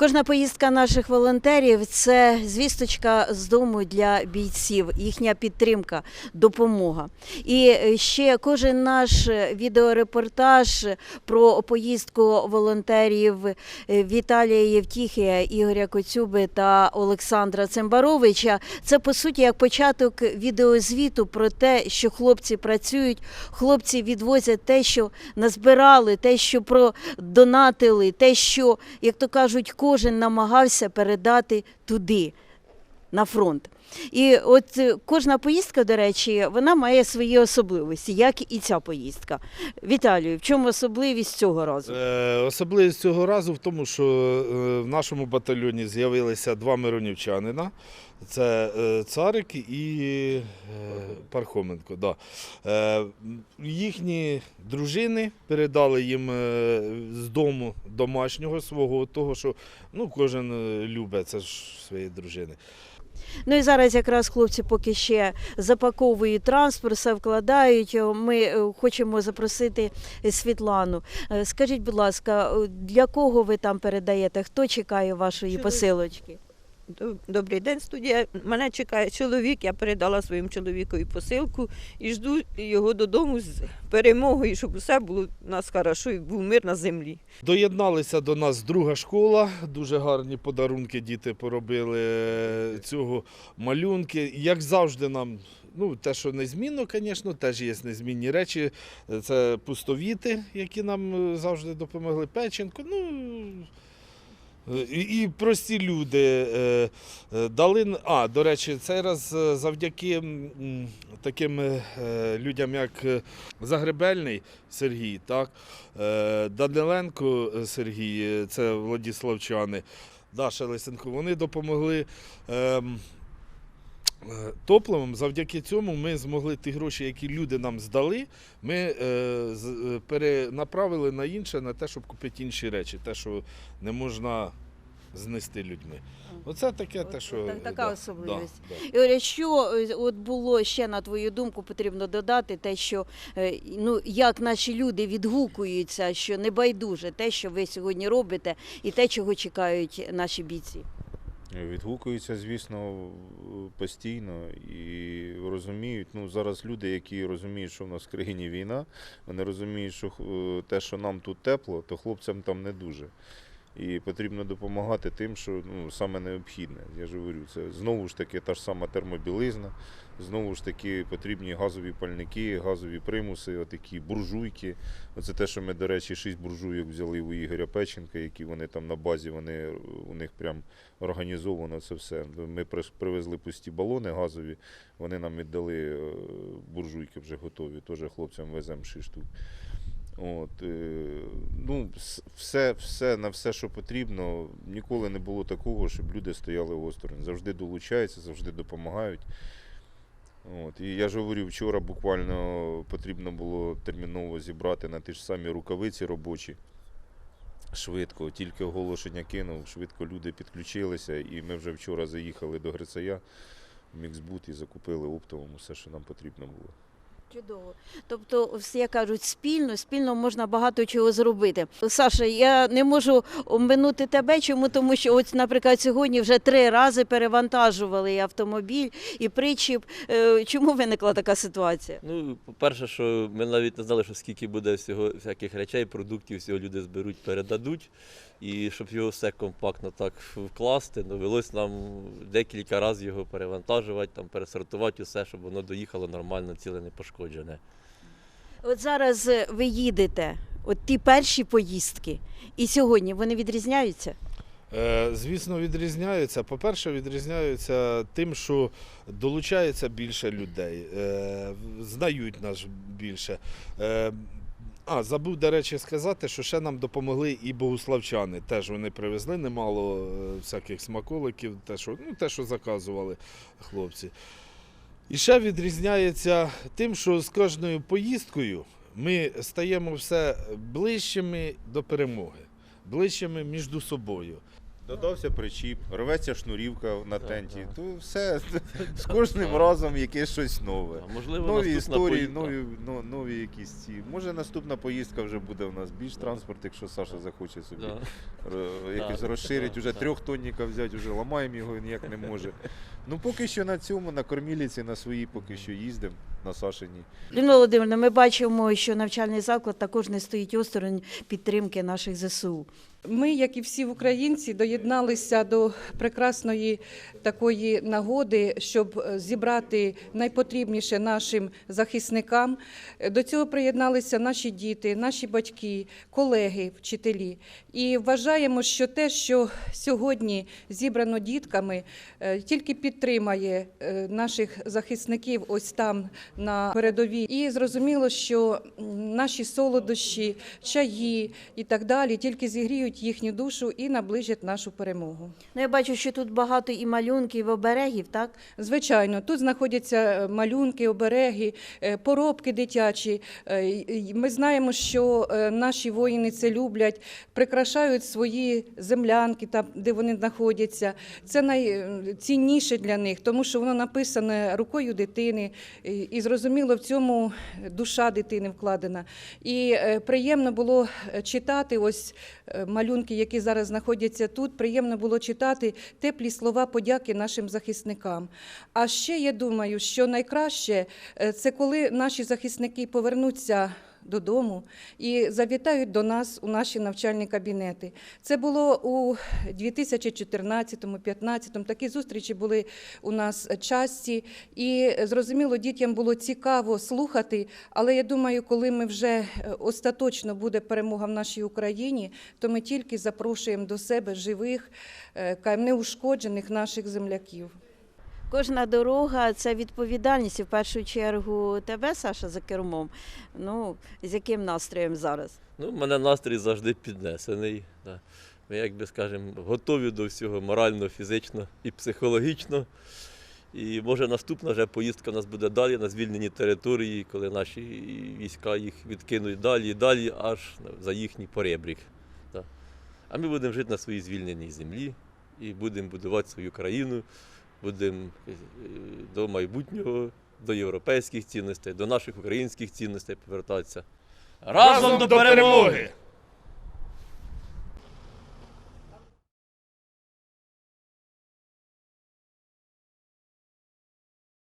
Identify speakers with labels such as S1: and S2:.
S1: Кожна поїздка наших волонтерів це звісточка з дому для бійців, їхня підтримка, допомога. І е, ще кожен наш відеорепортаж про поїздку волонтерів е, Віталія Євтіхія, Ігоря Коцюби та Олександра Цимбаровича. Це по суті як початок відеозвіту про те, що хлопці працюють, хлопці відвозять те, що назбирали, те, що продонатили, те, що, як то кажуть, кожен намагався передати туди, на фронт. І от е, кожна поїздка, до речі, вона має свої особливості, як і ця поїздка. Віталію, в чому особливість цього разу?
S2: Е, Особливість цього разу в тому, що е, в нашому батальйоні з'явилися два миронівчанина. Це Царик і Пархоменко. Да. Їхні дружини передали їм з дому домашнього свого, того, що ну, кожен любить, це ж свої дружини.
S1: Ну і зараз якраз хлопці поки ще запаковують транспорт, все вкладають. Ми е, хочемо запросити Світлану. Е, Скажіть, будь ласка, е, для кого ви там передаєте? Хто чекає вашої посилочки?
S3: Доб- Добрий день, студія. Мене чекає чоловік. Я передала своєму чоловікові посилку і жду його додому з перемогою, щоб усе було у нас хорошо і був мир на землі.
S2: Доєдналися до нас друга школа. Дуже гарні подарунки діти поробили е, цього малюнки. Як завжди, нам. Ну, те, що незмінно, звісно, теж є незмінні речі. Це пустовіти, які нам е, завжди допомогли. Печенко. Ну, і, і прості люди е, е, дали. А, до речі, цей раз е, завдяки таким е, людям, як е, Загребельний Сергій, так, е, Даниленко Сергій, е, це Владіславчани, Даша Лисенко, вони допомогли. Е, Топливом, завдяки цьому ми змогли ті гроші, які люди нам здали, ми е, е, перенаправили на інше, на те, щоб купити інші речі, те, що не можна знести людьми. Оце таке, те, що
S1: Так- така
S2: да,
S1: особливість.
S2: да, да.
S1: Що от було ще на твою думку, потрібно додати те, що ну як наші люди відгукуються, що не байдуже те, що ви сьогодні робите, і те, чого чекають наші бійці.
S4: Відгукуються, звісно, постійно і розуміють. Ну, зараз люди, які розуміють, що в нас в країні війна, вони розуміють, що е, те, що нам тут тепло, то хлопцям там не дуже. І потрібно допомагати тим, що ну, саме необхідне. Я ж говорю, це знову ж таки та ж сама термобілизна, знову ж таки потрібні газові пальники, газові примуси, отакі буржуйки. Оце те, що ми, до речі, шість буржуйок взяли у Ігоря Печенка, які вони там на базі, вони у них прям організовано це все. Ми привезли пусті балони газові, вони нам віддали е, буржуйки вже готові, теж хлопцям веземо 6 штук. От, е, ну, все, все, на все, що потрібно, ніколи не було такого, щоб люди стояли осторонь. Завжди долучаються, завжди допомагають. От, і я ж говорю, вчора буквально потрібно було терміново зібрати на ті ж самі рукавиці робочі. Швидко, тільки оголошення кинув, швидко люди підключилися, і ми вже вчора заїхали до Грицая в Міксбут і закупили оптовому все, що нам потрібно було.
S1: Чудово. Тобто, всі кажуть, спільно, спільно можна багато чого зробити. Саша, я не можу оминути тебе. Чому? Тому що, от, наприклад, сьогодні вже три рази перевантажували і автомобіль, і причіп. Е, Чому виникла така ситуація?
S5: Ну, по-перше, що ми навіть не знали, що скільки буде всього всяких речей, продуктів, всього люди зберуть, передадуть. І щоб його все компактно так вкласти, довелось нам декілька разів його перевантажувати, там, пересортувати усе, щоб воно доїхало нормально, ціле не пошкоджене.
S1: От зараз е, ви їдете, от ті перші поїздки, і сьогодні вони відрізняються.
S2: Е, Звісно, відрізняються. По-перше, відрізняються тим, що долучається більше людей, е, знають нас більше. Е, А, забув, до речі, сказати, що ще нам допомогли і богуславчани. Теж вони привезли немало е, всяких смаколиків, те, що, ну, те, що заказували хлопці. І ще відрізняється тим, що з кожною поїздкою ми стаємо все ближчими до перемоги, ближчими між собою.
S4: Додався причіп, рветься шнурівка на
S5: Так,
S4: тенті.
S5: так.
S4: То все з кожним разом якесь щось нове.
S5: А можливо,
S4: Нові
S5: наступна
S4: історії,
S5: поїздка.
S4: нові, но- нові якісь ці. Може наступна поїздка вже буде в нас більш транспорт, якщо Саша захоче собі
S5: Да.
S4: р- якось
S5: Да,
S4: розширить,
S5: да,
S4: уже
S5: да.
S4: трьохтонніка взяти, вже ламаємо його ніяк не може. Ну поки що на цьому, на корміліці, на своїй поки що їздимо, на Сашині.
S1: Людмила Володимирівна, ми бачимо, що навчальний заклад також не стоїть осторонь підтримки наших ЗСУ.
S6: Ми, як і всі українці, доєдналися до прекрасної такої нагоди, щоб зібрати найпотрібніше нашим захисникам. До цього приєдналися наші діти, наші батьки, колеги, вчителі. І вважаємо, що те, що сьогодні зібрано дітками, е, тільки підтримає е, наших захисників ось там на передовій. І зрозуміло, що наші солодощі, чаї і так далі тільки зігріють їхню душу і наближать нашу перемогу.
S1: Ну, я бачу, що тут багато і малюнків, і оберегів, так?
S6: Звичайно, тут знаходяться е, малюнки, обереги, е, поробки дитячі. Е, Ми знаємо, що наші воїни це люблять, прикрашають свої землянки, там, де вони знаходяться. Це найцінніше для них, тому що воно написане рукою дитини, і зрозуміло, в цьому душа дитини вкладена. І е, приємно було е, читати ось е, малюнки, які зараз знаходяться тут. Приємно було читати теплі слова подяки нашим захисникам. А ще я думаю, що найкраще це коли наші захисники повернуться. Додому і завітають до нас у наші навчальні кабінети. Це було у 2014-2015. Такі зустрічі були у нас часті, і е, зрозуміло, дітям було цікаво слухати. Але я думаю, коли ми вже е, остаточно буде перемога в нашій Україні, то ми тільки запрошуємо до себе живих, е, неушкоджених наших земляків.
S1: Кожна дорога це відповідальність в першу чергу тебе, Саша, за кермом. Ну, з яким настроєм зараз?
S5: Ну, у мене настрій завжди піднесений. Да. Ми, як би скажемо, готові до всього морально, фізично і психологічно. І може наступна вже поїздка у нас буде далі на звільнені території, коли наші війська їх відкинуть далі і далі, аж за їхній поребрік. Да. А ми будемо жити на своїй звільненій землі і будемо будувати свою країну, будемо е, до майбутнього, до європейських цінностей, до наших українських цінностей повертатися. Разом, до перемоги!